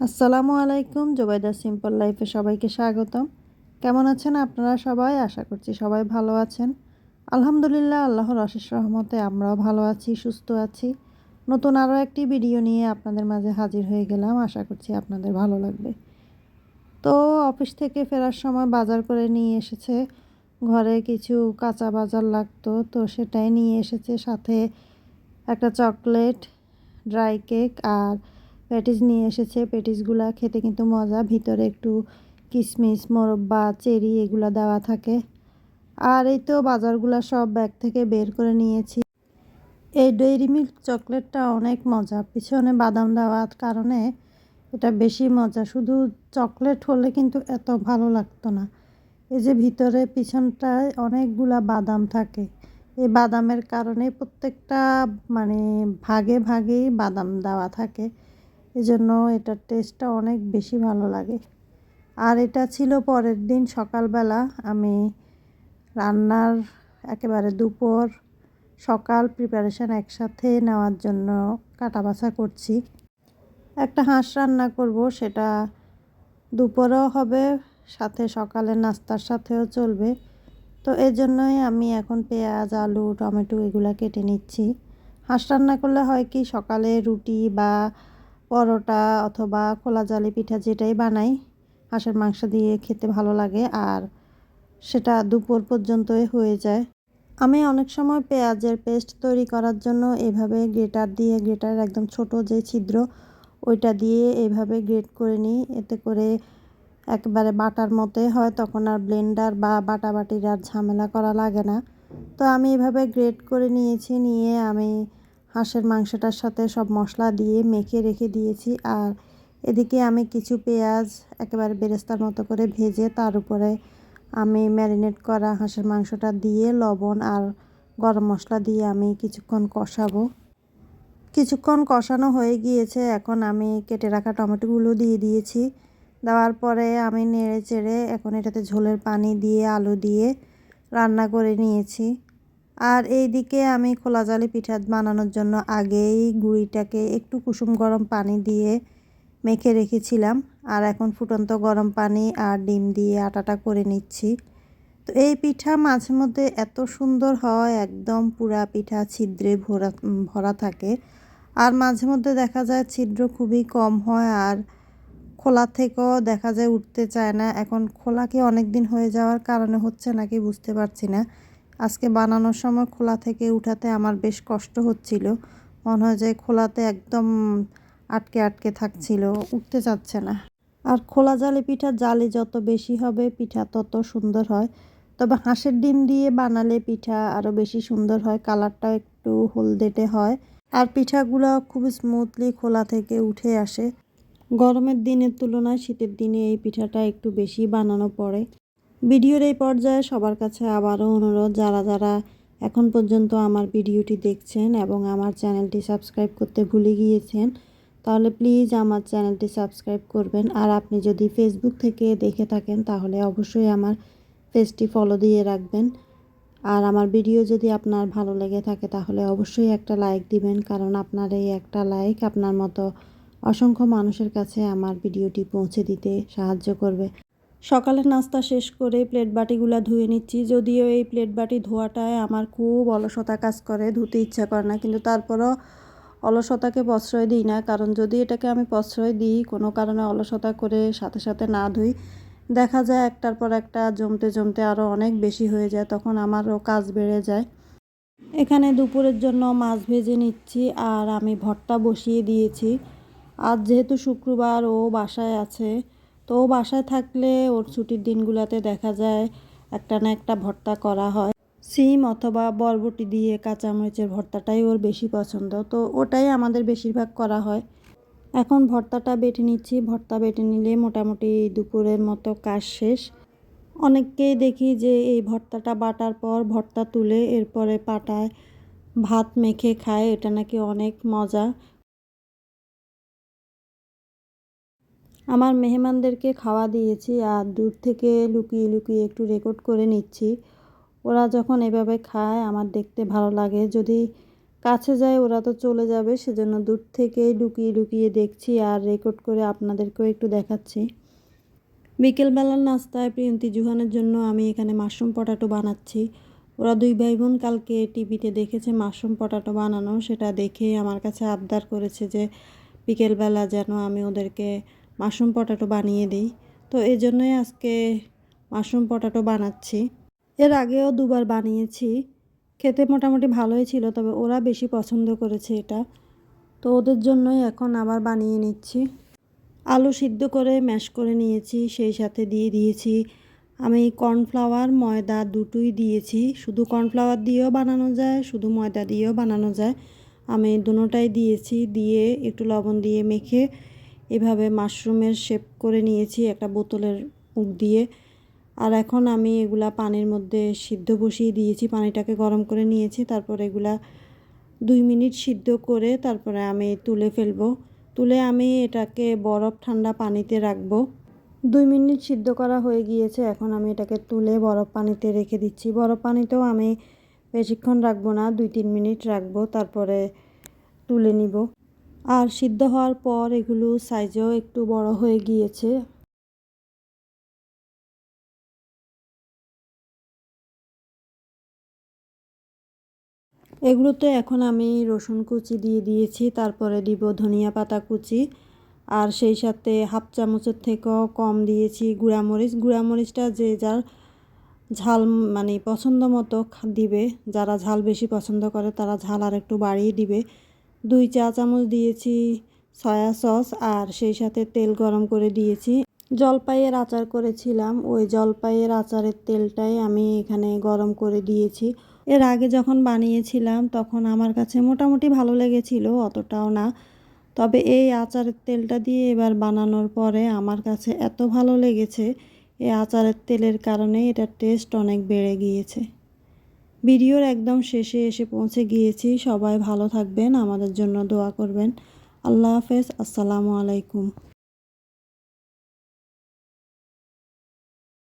আসসালামু আলাইকুম, জোবাইদা সিম্পল লাইফে সবাইকে স্বাগতম। কেমন আছেন আপনারা সবাই? আশা করছি সবাই ভালো আছেন। আলহামদুলিল্লাহ, আল্লাহর অশেষ রহমতে আমরাও ভালো আছি, সুস্থ আছি। নতুন আরও একটি ভিডিও নিয়ে আপনাদের মাঝে হাজির হয়ে গেলাম। আশা করছি আপনাদের ভালো লাগবে। তো অফিস থেকে ফেরার সময় বাজার করে নিয়ে এসেছে। ঘরে কিছু কাঁচা বাজার লাগতো, তো সেটাই নিয়ে এসেছে। সাথে একটা চকলেট, ড্রাই কেক আর প্যাটিস নিয়ে এসেছে। প্যাটিসগুলা খেতে কিন্তু মজা। ভিতরে একটু কিশমিশ মোরব্বা, চেরি এগুলো দেওয়া থাকে। আর এই তো বাজারগুলো সব ব্যাগ থেকে বের করে নিয়েছি। এই ডেইরি মিল্ক চকলেটটা অনেক মজা। পিছনে বাদাম দেওয়ার কারণে এটা বেশি মজা। শুধু চকলেট হলে কিন্তু এত ভালো লাগতো না। এই যে ভিতরে পিছনটায় অনেকগুলা বাদাম থাকে। এই বাদামের কারণে প্রত্যেকটা মানে ভাগে ভাগেই বাদাম দেওয়া থাকে। এজন্য এটার টেস্টটা অনেক বেশি ভালো লাগে। আর এটা ছিল পরের দিন সকালবেলা। আমি রান্নার একেবারে দুপুর সকাল প্রিপারেশান একসাথে নেওয়ার জন্য কাটা বাছা করছি। একটা হাঁস রান্না করব, সেটা দুপুরেও হবে, সাথে সকালের নাস্তার সাথেও চলবে। তো এই জন্যই আমি এখন পেঁয়াজ, আলু, টমেটো এগুলো কেটে নিচ্ছি। হাঁস রান্না করলে হয় কি, সকালে রুটি বা পরোটা অথবা খোলা জালি পিঠা যেটাই বানাই, হাঁসের মাংস দিয়ে খেতে ভালো লাগে আর সেটা দুপুর পর্যন্তই হয়ে যায়। আমি অনেক সময় পেঁয়াজের পেস্ট তৈরি করার জন্য এভাবে গ্রেটার দিয়ে গ্রেটার একদম ছোট যে ছিদ্র, ওইটা দিয়ে এভাবে গ্রেট করে নিই। এতে করে একবারে বাটার মতোই হয়, তখন আর ব্লেন্ডার বা বাটাবাটির আর ঝামেলা করা লাগে না। তো আমি এভাবে গ্রেট করে নিয়েছি, নিয়ে আমি হাঁসের মাংসটার সাথে সব মশলা দিয়ে মেখে রেখে দিয়েছি। আর এদিকে আমি কিছু পেঁয়াজ একেবারে বেরেস্তার মতো করে ভেজে তার উপরে আমি ম্যারিনেট করা হাঁসের মাংসটা দিয়ে, লবণ আর গরম মশলা দিয়ে আমি কিছুক্ষণ কষাবো। কিছুক্ষণ কষানো হয়ে গিয়েছে। এখন আমি কেটে রাখা টমেটোগুলো দিয়ে দিয়েছি। দেওয়ার পরে আমি নেড়ে চেড়ে এখন এটাতে ঝোলের পানি দিয়ে, আলু দিয়ে রান্না করে নিয়েছি। আর এই দিকে আমি খোলা জালি পিঠা বানানোর জন্য আগেই গুঁড়িটাকে একটু কুসুম গরম পানি দিয়ে মেখে রেখেছিলাম। আর এখন ফুটন্ত গরম পানি আর ডিম দিয়ে আটাটা করে নিচ্ছি। তো এই পিঠা মাঝে মধ্যে এত সুন্দর হয়, একদম পুরা পিঠা ছিদ্রে ভরা ভরা থাকে। আর মাঝে মধ্যে দেখা যায় ছিদ্র খুবই কম হয় আর খোলা থেকেও দেখা যায় উঠতে চায় না। এখন খোলাকে অনেক দিন হয়ে যাওয়ার কারণে হচ্ছে নাকি বুঝতে পারছি না। আজকে বানানোর সময় খোলা থেকে উঠাতে আমার বেশ কষ্ট হচ্ছিল। মনে হয় যে খোলাতে একদম আটকে আটকে থাকছিল, উঠতে চাচ্ছে না। আর খোলা জালে পিঠা জালে যত বেশি হবে, পিঠা তত সুন্দর হয়। তবে হাঁসের ডিম দিয়ে বানালে পিঠা আরও বেশি সুন্দর হয় কালারটা একটু হলদেটে হয়। আর পিঠাগুলো খুব স্মুথলি খোলা থেকে উঠে আসে। গরমের দিনের তুলনায় শীতের দিনে এই পিঠাটা একটু বেশি বানানো পড়ে। ভিডিওর এই পর্যায়ে সবার কাছে আবারও অনুরোধ, যারা যারা এখন পর্যন্ত আমার ভিডিওটি দেখছেন এবং আমার চ্যানেলটি সাবস্ক্রাইব করতে ভুলে গিয়েছেন, তাহলে প্লিজ আমার চ্যানেলটি সাবস্ক্রাইব করবেন। আর আপনি যদি ফেসবুক থেকে দেখে থাকেন, তাহলে অবশ্যই আমার পেজটি ফলো দিয়ে রাখবেন। আর আমার ভিডিও যদি আপনার ভালো লেগে থাকে, তাহলে অবশ্যই একটা লাইক দিবেন, কারণ আপনার এই একটা লাইক আপনার মতো অসংখ্য মানুষের কাছে আমার ভিডিওটি পৌঁছে দিতে সাহায্য করবে। সকালের নাস্তা শেষ করে প্লেট বাটিগুলো ধুয়ে নিচ্ছি। যদিও এই প্লেট বাটি ধোয়াটায় আমার খুব অলসতা কাজ করে, ধুতে ইচ্ছা করে না। কিন্তু তারপরও অলসতাকে প্রশ্রয় দিই না। কারণ যদি এটাকে আমি প্রশ্রয় দিই, কোনো কারণে অলসতা করে সাথে সাথে না ধুই, দেখা যায় একটার পর একটা জমতে জমতে আরও অনেক বেশি হয়ে যায়, তখন আমারও কাজ বেড়ে যায়। এখানে দুপুরের জন্য মাছ ভেজে নিচ্ছি আর আমি ভর্তা বসিয়ে দিয়েছি। আজ যেহেতু শুক্রবার ও বাসায় আছে তো বাসায় থাকলে ওর ছুটির দিনগুলোতে দেখা যায়, একটা না একটা ভর্তা করা হয়। সিম অথবা বরবটি দিয়ে কাঁচামরিচের ভর্তাটাই ওর বেশি পছন্দ, তো ওটাই আমাদের বেশিরভাগ করা হয়। এখন ভর্তাটা বেটে নিচ্ছি, ভর্তা বেটে নিলে মোটামুটি দুপুরের মতো কাজ শেষ। অনেককেই দেখি যে এই ভর্তাটা বাটার পর ভর্তা তুলে এরপরে পাটায় ভাত মেখে খায়, এটা নাকি অনেক মজা। আমার মেহমানদেরকে খাওয়া দিয়েছি আর দূর থেকে লুকিয়ে লুকিয়ে একটু রেকর্ড করে নিচ্ছি। ওরা যখন এভাবে খায়, আমার দেখতে ভালো লাগে। যদি কাছে যায়, ওরা তো চলে যাবে। সেজন্য দূর থেকেই লুকিয়ে লুকিয়ে দেখছি আর রেকর্ড করে আপনাদেরকেও একটু দেখাচ্ছি। বিকেলবেলার নাস্তায় প্রিয়ন্তী জুহানের জন্য আমি এখানে মাশরুম পটাটো বানাচ্ছি। ওরা দুই ভাই বোন কালকে টিভিতে দেখেছে মাশরুম পটাটো বানানো। সেটা দেখে আমার কাছে আবদার করেছে যে বিকেলবেলা যেন আমি ওদেরকে মাশরুম পটাটো বানিয়ে দিই। তো এই জন্যই আজকে মাশরুম পটাটো বানাচ্ছি। এর আগেও দুবার বানিয়েছি। খেতে মোটামুটি ভালোই ছিল, তবে ওরা বেশি পছন্দ করেছে এটা। তো ওদের জন্যই এখন আবার বানিয়ে নিচ্ছি। আলু সিদ্ধ করে ম্যাশ করে নিয়েছি, সেই সাথে দিয়ে দিয়েছি আমি কর্নফ্লাওয়ার, ময়দা দুটোই দিয়েছি। শুধু কর্নফ্লাওয়ার দিয়েও বানানো যায়, শুধু ময়দা দিয়েও বানানো যায়। আমি দুটোটাই দিয়েছি, দিয়ে একটু লবণ দিয়ে মেখে এভাবে মাশরুমের শেপ করে নিয়েছি একটা বোতলের মুখ দিয়ে। আর এখন আমি এগুলা পানির মধ্যে সিদ্ধ বসিয়ে দিয়েছি, পানিটাকে গরম করে নিয়েছি। তারপর এগুলা দুই মিনিট সিদ্ধ করে তারপরে আমি তুলে ফেলব। তুলে আমি এটাকে বরফ ঠান্ডা পানিতে রাখব। দুই মিনিট সিদ্ধ করা হয়ে গিয়েছে, এখন আমি এটাকে তুলে বরফ পানিতে রেখে দিচ্ছি। বরফ পানিতেও আমি বেশিক্ষণ রাখব না, দুই তিন মিনিট রাখব, তারপরে তুলে নিব। আর সিদ্ধ হওয়ার পর এগুলো সাইজেও একটু বড় হয়ে গিয়েছে। এগুলোতে এখন আমি রসুন কুচি দিয়ে দিয়েছি, তারপরে দিব ধনিয়া পাতা কুচি, আর সেই সাথে হাফ চামচের থেকেও কম দিয়েছি গুঁড়ামরিচ। গুঁড়ামরিচটা যে যার ঝাল মানে পছন্দ মতো দিবে, যারা ঝাল বেশি পছন্দ করে তারা ঝাল আর একটু বাড়িয়ে দিবে। দুই চা চামচ দিয়েছি সয়া সস আর সেই সাথে তেল গরম করে দিয়েছি। জলপাইয়ের আচার করেছিলাম। ওই জলপাইয়ের আচারের তেলটাই আমি এখানে গরম করে দিয়েছি। এর আগে যখন বানিয়েছিলাম, তখন আমার কাছে মোটামুটি ভালো লেগেছিল, অতটাও না। তবে এই আচারের তেলটা দিয়ে এবার বানানোর পরে আমার কাছে এত ভালো লেগেছে এই আচারের তেলের কারণে এটার টেস্ট অনেক বেড়ে গিয়েছে। ভিডিওর একদম শেষে এসে পৌঁছে গিয়েছি। সবাই ভালো থাকবেন, আমাদের জন্য দোয়া করবেন। আল্লাহ হাফেজ, আসসালামু আলাইকুম।